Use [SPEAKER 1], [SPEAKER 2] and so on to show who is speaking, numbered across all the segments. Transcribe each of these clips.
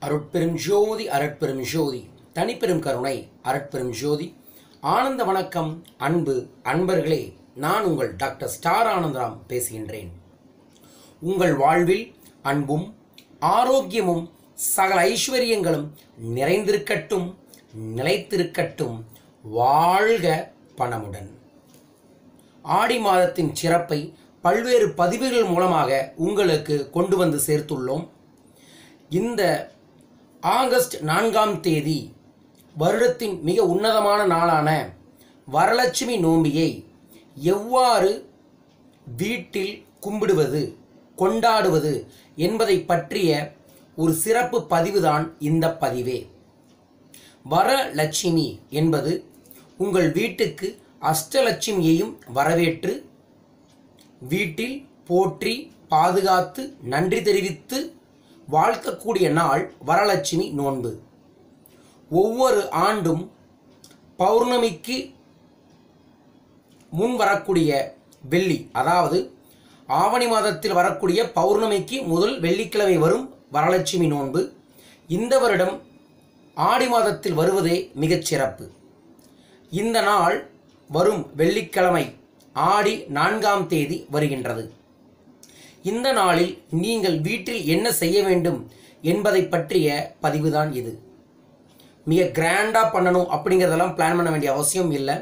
[SPEAKER 1] அருட்பெரும் ஜோதி அருட்பெரும் ஜோதி. தனிப்பெரும் கருணை அருட்பெரும் ஜோதி. ஆனந்த வணக்கம் அன்பு அன்பர்களே நான் உங்கள் டாக்டர் ஸ்டார் ஆனந்தராம் பேசுகின்றேன். உங்கள் வாழ்வில் அன்பும் ஆரோக்கியமும் சகல ஐஸ்வர்யங்களும் நிறைந்திருக்கட்டும் நிலைத்திருக்கட்டும். வாழ்க பணமுடன். ஆடி மாதத்தின் சிறப்பை பல்வேறு பதிவுகள் மூலமாக உங்களுக்கு கொண்டு வந்து சேர்த்துள்ளோம். இந்த ஆகஸ்ட் நான்காம் தேதி வருடத்தின் மிக உன்னதமான நாளான வரலட்சுமி நோம்பியை எவ்வாறு வீட்டில் கும்பிடுவது கொண்டாடுவது என்பதை பற்றிய ஒரு சிறப்பு பதிவுதான் இந்த பதிவே. வரலட்சுமி என்பது உங்கள் வீட்டுக்கு அஷ்டலட்சுமியையும் வரவேற்று வீட்டில் போற்றி பாதுகாத்து நன்றி தெரிவித்து வாழ்த்தக்கூடிய நாள் வரலட்சுமி நோன்பு. ஒவ்வொரு ஆண்டும் பௌர்ணமிக்கு முன் வரக்கூடிய வெள்ளி அதாவது ஆவணி மாதத்தில் வரக்கூடிய பௌர்ணமிக்கு முதல் வெள்ளிக்கிழமை வரும் வரலட்சுமி நோன்பு. இந்த வருடம் ஆடி மாதத்தில் வருவதே மிகச் சிறப்பு. இந்த நாள் வரும் வெள்ளிக்கிழமை ஆடி நான்காம் தேதி வருகின்றது. இந்த நாளில் நீங்கள் வீட்டில் என்ன செய்ய வேண்டும் என்பதை பற்றிய பதிவு தான் இது. மிக கிராண்டாக பண்ணணும் அப்படிங்கிறதெல்லாம் பிளான் பண்ண வேண்டிய அவசியம் இல்லை.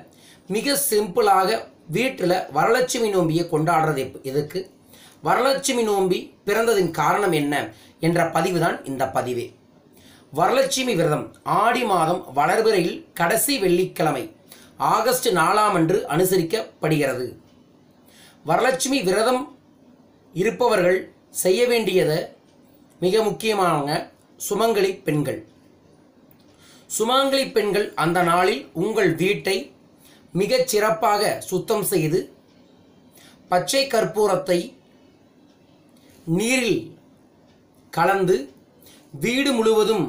[SPEAKER 1] மிக சிம்பிளாக வீட்டில் வரலட்சுமி நோம்பியை கொண்டாடுறது எப்- எதுக்கு? வரலட்சுமி நோம்பி பிறந்ததின் காரணம் என்ன என்ற பதிவு தான் இந்த பதிவே. வரலட்சுமி விரதம் ஆடி மாதம் வளர்பிறையில் கடைசி வெள்ளிக்கிழமை ஆகஸ்ட் நாலாம் அன்று அனுசரிக்கப்படுகிறது. வரலட்சுமி விரதம் இருப்பவர்கள் செய்ய வேண்டியதை மிக முக்கியமான சுமங்கலி பெண்கள். சுமங்கலி பெண்கள் அந்த நாளில் உங்கள் வீட்டை மிகச் சிறப்பாக சுத்தம் செய்து பச்சை கற்பூரத்தை நீரில் கலந்து வீடு முழுவதும்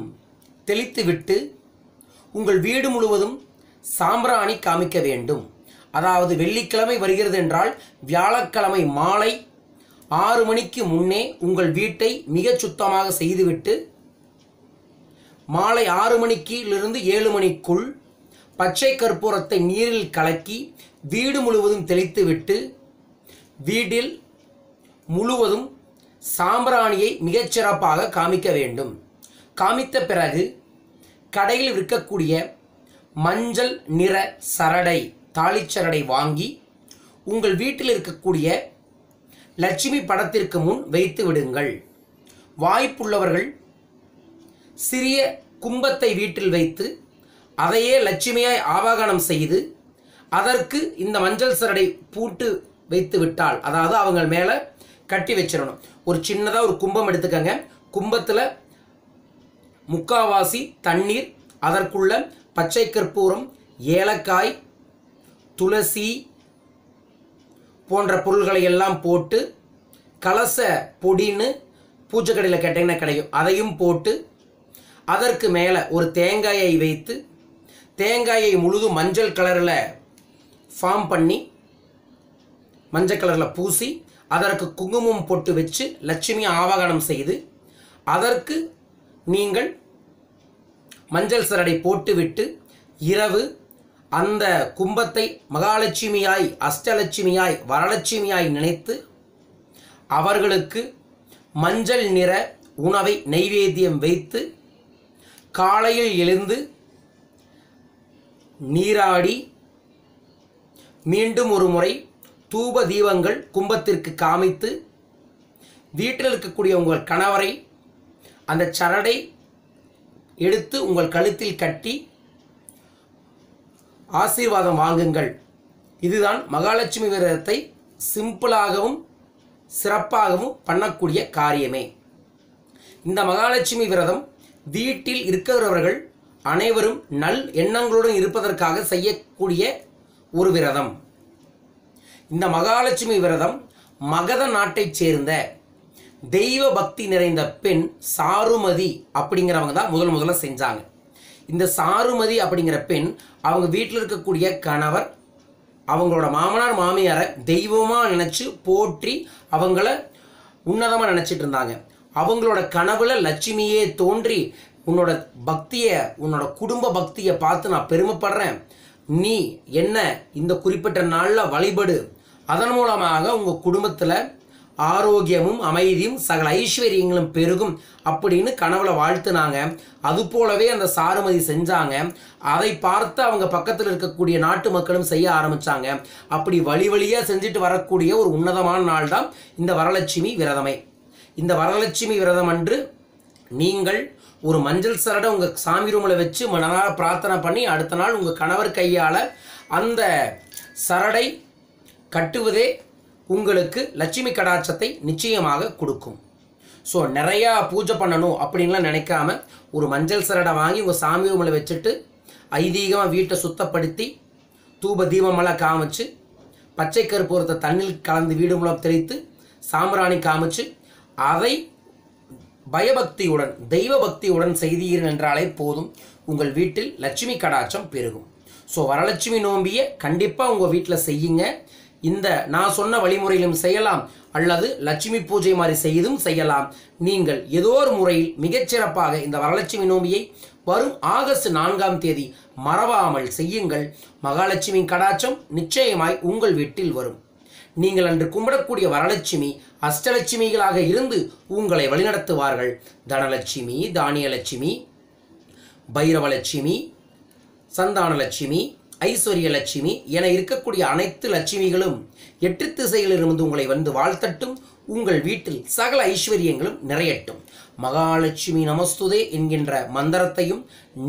[SPEAKER 1] தெளித்துவிட்டு உங்கள் வீடு முழுவதும் சாம்பிராணி காமிக்க வேண்டும். அதாவது வெள்ளிக்கிழமை வருகிறது என்றால் வியாழக்கிழமை மாலை ஆறு மணிக்கு முன்னே உங்கள் வீட்டை மிகச் சுத்தமாக செய்துவிட்டு மாலை ஆறு மணிக்கிலிருந்து ஏழு மணிக்குள் பச்சை கற்பூரத்தை நீரில் கலக்கி வீடு முழுவதும் தெளித்துவிட்டு வீட்டில் முழுவதும் சாம்பிராணியை மிகச்சிறப்பாக காமிக்க வேண்டும். காமித்த பிறகு கடையில் விற்கக்கூடிய மஞ்சள் நிற சரடை தாளிச்சரடை வாங்கி உங்கள் வீட்டில் இருக்கக்கூடிய லட்சுமி படத்திற்கு முன் வைத்து விடுங்கள். வாய்ப்புள்ளவர்கள் சிறிய கும்பத்தை வீட்டில் வைத்து அதையே லட்சுமியாய் ஆவாகனம் செய்து அதற்கு இந்த மஞ்சள் சரடை பூட்டு வைத்து விட்டால் அதாவது அவங்க மேலே கட்டி வச்சிடணும். ஒரு சின்னதாக ஒரு கும்பம் எடுத்துக்கங்க. கும்பத்தில் முக்காவாசி தண்ணீர் அதற்குள்ள பச்சை கற்பூரம் ஏலக்காய் துளசி போன்ற பொருள்களை எல்லாம் போட்டு கலச பொடின்னு பூச்சக்கடையில் கேட்டிங்கன்னா கிடைக்கும். அதையும் போட்டு அதற்கு மேலே ஒரு தேங்காயை வைத்து தேங்காயை முழுதும் மஞ்சள் கலரில் ஃபார்ம் பண்ணி மஞ்சள் கலரில் பூசி அதற்கு குங்குமம் போட்டு வச்சு லட்சுமி ஆவாகனம் செய்து அதற்கு நீங்கள் மஞ்சள் சரடை போட்டுவிட்டு இரவு அந்த கும்பத்தை மகாலட்சுமியாய் அஷ்டலட்சுமியாய் வரலட்சுமியாய் நினைத்து அவர்களுக்கு மஞ்சள் நிற உணவை நைவேத்தியம் வைத்து காலையில் எழுந்து நீராடி மீண்டும் ஒரு முறை தூப தீபங்கள் கும்பத்திற்கு காமித்து வீட்டில் இருக்கக்கூடிய உங்கள் கணவரை அந்த சரடை எடுத்து உங்கள் கழுத்தில் கட்டி ஆசீர்வாதம் வாங்குங்கள். இதுதான் மகாலட்சுமி விரதத்தை சிம்பிளாகவும் சிறப்பாகவும் பண்ணக்கூடிய காரியமே. இந்த மகாலட்சுமி விரதம் வீட்டில் இருக்கிறவர்கள் அனைவரும் நல் எண்ணங்களுடன் இருப்பதற்காக செய்யக்கூடிய ஒரு விரதம். இந்த மகாலட்சுமி விரதம் மகத நாட்டைச் சேர்ந்த தெய்வ பக்தி நிறைந்த பெண் சாருமதி அப்படிங்கிறவங்க தான் முதல் முதல்ல செஞ்சாங்க. இந்த சாருமதி அப்படிங்கிற பெண் அவங்க வீட்டில் இருக்கக்கூடிய கணவர் அவங்களோட மாமனார் மாமியாரை தெய்வமாக நினச்சி போற்றி அவங்கள உன்னதமாக நினச்சிட்டு இருந்தாங்க. அவங்களோட கனவுல லட்சுமியே தோன்றி உன்னோட பக்தியை உன்னோட குடும்ப பக்தியை பார்த்து நான் பெருமைப்படுறேன். நீ என்ன இந்த குறிப்பிட்ட நாளில் வழிபடு. அதன் மூலமாக உங்கள் குடும்பத்தில் ஆரோக்கியமும் அமைதியும் சகல ஐஸ்வர்யங்களும் பெருகும் அப்படின்னு கனவுல வாழ்த்துனாங்க. அது போலவே அந்த சாருமதி செஞ்சாங்க. அதை பார்த்து அவங்க பக்கத்தில் இருக்கக்கூடிய நாட்டு மக்களும் செய்ய ஆரம்பிச்சாங்க. அப்படி வழி வழியாக செஞ்சுட்டு வரக்கூடிய ஒரு உன்னதமான நாள் தான் இந்த வரலட்சுமி விரதமே. இந்த வரலட்சுமி விரதம் அன்று நீங்கள் ஒரு மஞ்சள் சரடை உங்கள் சாமி ரூமில் வச்சு மனதார பிரார்த்தனை பண்ணி அடுத்த நாள் உங்கள் கணவர் கையால் அந்த சரடை கட்டுவதே உங்களுக்கு லட்சுமி கடாட்சத்தை நிச்சயமாக கொடுக்கும். ஸோ நிறையா பூஜை பண்ணணும் அப்படின்லாம் நினைக்காம ஒரு மஞ்சள் சரடை வாங்கி உங்கள் சாமி ரூமில் வச்சுட்டு ஐதீகமாக வீட்டை சுத்தப்படுத்தி தூப தீபமெல்லாம் காமிச்சு பச்சை கருப்பூரத்தை தண்ணில் கலந்து வீடு மூலம் தெளித்து சாம்பிராணி காமிச்சு அதை பயபக்தியுடன் தெய்வ பக்தியுடன் செய்தீர்கள் என்றாலே போதும். உங்கள் வீட்டில் லட்சுமி கடாட்சம் பெருகும். ஸோ வரலட்சுமி நோம்பியை கண்டிப்பாக உங்கள் வீட்டில் செய்யுங்க. இந்த நான் சொன்ன வழிமுறையிலும் செய்யலாம். அல்லது லட்சுமி பூஜை மாதிரி செய்தும் செய்யலாம். நீங்கள் ஏதோ ஒரு முறையில் மிகச்சிறப்பாக இந்த வரலட்சுமி நோம்பியை வரும் ஆகஸ்ட் நான்காம் தேதி மறவாமல் செய்யுங்கள். மகாலட்சுமி கடாச்சம் நிச்சயமாய் உங்கள் வீட்டில் வரும். நீங்கள் அன்று கும்பிடக்கூடிய வரலட்சுமி அஷ்டலட்சுமிகளாக இருந்து உங்களை வழிநடத்துவார்கள். தனலட்சுமி தானியலட்சுமி பைரவலட்சுமி சந்தானலட்சுமி ஐஸ்வர்யலட்சுமி என இருக்கக்கூடிய அனைத்து லட்சுமிகளும் எட்டு திசையிலிருந்து உங்களை வந்து வாழ்த்தட்டும். உங்கள் வீட்டில் சகல ஐஸ்வர்யங்களும் நிறையட்டும். மகாலட்சுமி நமஸ்துதே என்கின்ற மந்திரத்தையும்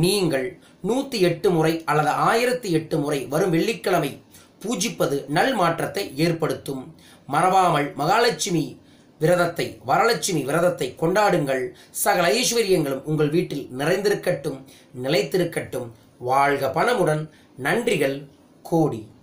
[SPEAKER 1] நீங்கள் நூற்றி எட்டு முறை அல்லது ஆயிரத்தி எட்டு முறை வரும் வெள்ளிக்கிழமை பூஜிப்பது நல் மாற்றத்தை ஏற்படுத்தும். மறவாமல் மகாலட்சுமி விரதத்தை வரலட்சுமி விரதத்தை கொண்டாடுங்கள். சகல ஐஸ்வர்யங்களும் உங்கள் வீட்டில் நிறைந்திருக்கட்டும் நிலைத்திருக்கட்டும். வாழ்க பணமுடன் நன்றிகள் கோடி.